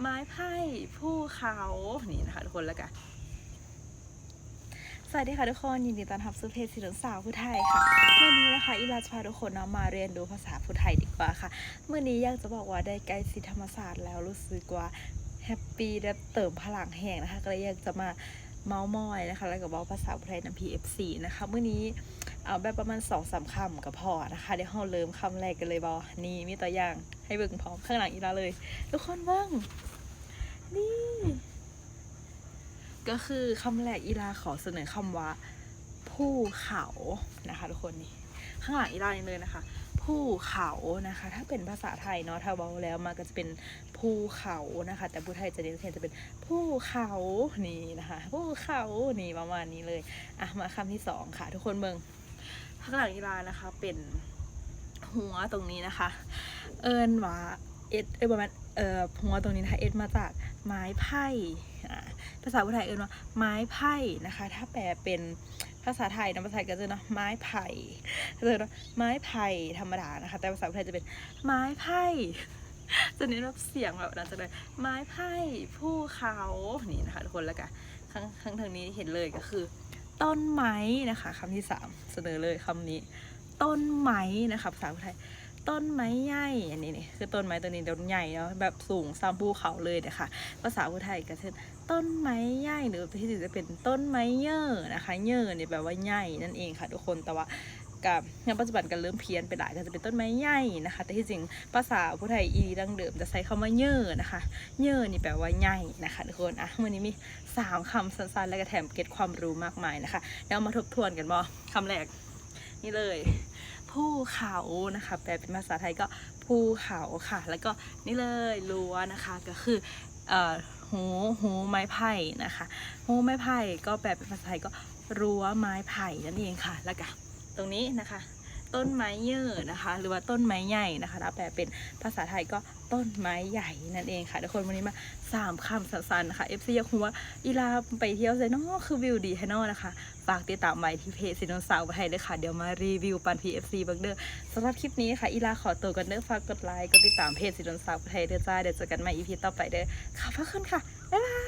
ไม้ไผ่ภูเขานี่นะคะทุกคนแล้วกันสวัสดีค่ะทุกคนยินดีต้อนรับสู่เพจสีเหลืองสาวผู้ไทยค่ะวันนี้นะคะอีลาจะพาทุกคนเนาะมาเรียนรู้ภาษาผู้ไทยดีกว่าค่ะเมื่อนี้อยากจะบอกว่าได้ใกล้สิธรรมศาสตร์แล้วรู้สึกว่าแฮปปี้ได้เติมพลังแห่งนะคะก็เลยอยากจะมาเมาส์มอยนะคะ แล้วก็บอกภาษาผู้ไทยนำ PFC นะคะเมื่อนี้ เอาแบบประมาณสองสามคำกับพอนะคะ เดี๋ยวเราเริ่มคำแรกกันเลยบอนี่มีตัวอย่างให้เบิ่งพร้อมข้างหลังอีลาเลย ทุกคนเบิ่งนี่ ก็คือคำแรกอีลาขอเสนอคำว่าภูเขานะคะ ทุกคนนี่ข้างหลังอีลาเลยนะคะภูเขานะคะ ถ้าเป็นภาษาไทยเนาะถ้าเบาแล้วมันก็จะเป็นภูเขานะคะ แต่ผู้ไทยจะเรียนเขียนจะเป็นภูเขานี่นะคะภูเขานี่ประมาณนี้เลยอะมาคำที่สองค่ะ ทุกคนเบิง ข้างหลังอีลานะคะ เป็นหัวตรงนี้นะคะ เอิญว่าเอ็ดเอ้ยประมาณเอ่อหัวตรงนี้นะคะเอ็ดมาจากไม้ไผ่อ่าภาษาไทยเอิญว่าไม้ไผ่นะคะ ถ้าแปลเป็นภาษาไทยนะภาษาไทยก็จะเนาะไม้ไผ่ก็จะเนาะไม้ไผ่ธรรมดานะคะ แต่ภาษาไทยจะเป็นไม้ไผ่จะเน้นแบบเสียงแบบนั้นจะเลยไม้ไผ่ภูเขานี่นะคะทุกคนแล้วกันข้างข้างทางนี้เห็นเลยก็คือ ต้นไม้นะคะคำที่สามเสนอเลยคำนี้ ต้นไม้นะคะภาษาไทยต้นไม้ใหญ่อันนี้นี่คือต้นไม้ตัวนี้ต้นใหญ่เนาะแบบสูงซ้ำภูเขาเลยนะคะภาษาไทยก็เช่นต้นไม้ใหญ่หรือที่จะเป็นต้นไม้เย่อนะคะเย่อเนี่ยแปลว่าใหญ่นั่นเองค่ะทุกคนแต่ว่า กับงานปัจจุบันก็เริ่มเพี้ยนไปหลายก็จะเป็นต้นไม้ใหญ่นะคะ แต่ที่จริงภาษาพุทธไทยอีดังเดิมจะใช้คำว่าเย่อนะคะ เย่อนี่แปลว่าใหญ่นะคะทุกคนอะวันนี้มีสามคำสั้นๆ และก็แถมเก็ตความรู้มากมายนะคะแล้วมาทบทวนกันบ่คำแรกนี่เลย ภูเขานะคะ แปลเป็นภาษาไทยก็ภูเขาค่ะ แล้วก็นี่เลยรั้วนะคะก็คือเอ่อหูหูไม้ไผ่นะคะหูไม้ไผ่ก็แปลเป็นภาษาไทยก็รั้วไม้ไผ่นั่นเองค่ะแล้วก็ ตรงนี้นะคะ ต้นไม้เยอะนะคะ หรือว่าต้นไม้ใหญ่นะคะถ้าแปลเป็นภาษาไทยก็ต้นไม้ใหญ่นั่นเองค่ะทุกคนวันนี้มาสามคำสั้นๆนะคะ FC อยากรู้ว่าอีลาไปเที่ยวไซนอคือวิวดีแฮนอนะคะฝากติดตามไว้ที่เพจสินนสาวไทยด้วยค่ะ เดี๋ยวมารีวิวปัน PFC เบิร์เดอร์สำหรับคลิปนี้ค่ะ อีลาขอตัวกันเด้อฝากกดไลค์กดติดตามเพจสินนสาวไทยเด้อจ้าเดี๋ยวเจอกันใหม่ EP ต่อไปเด้อขอบพระคุณค่ะบ๊ายบาย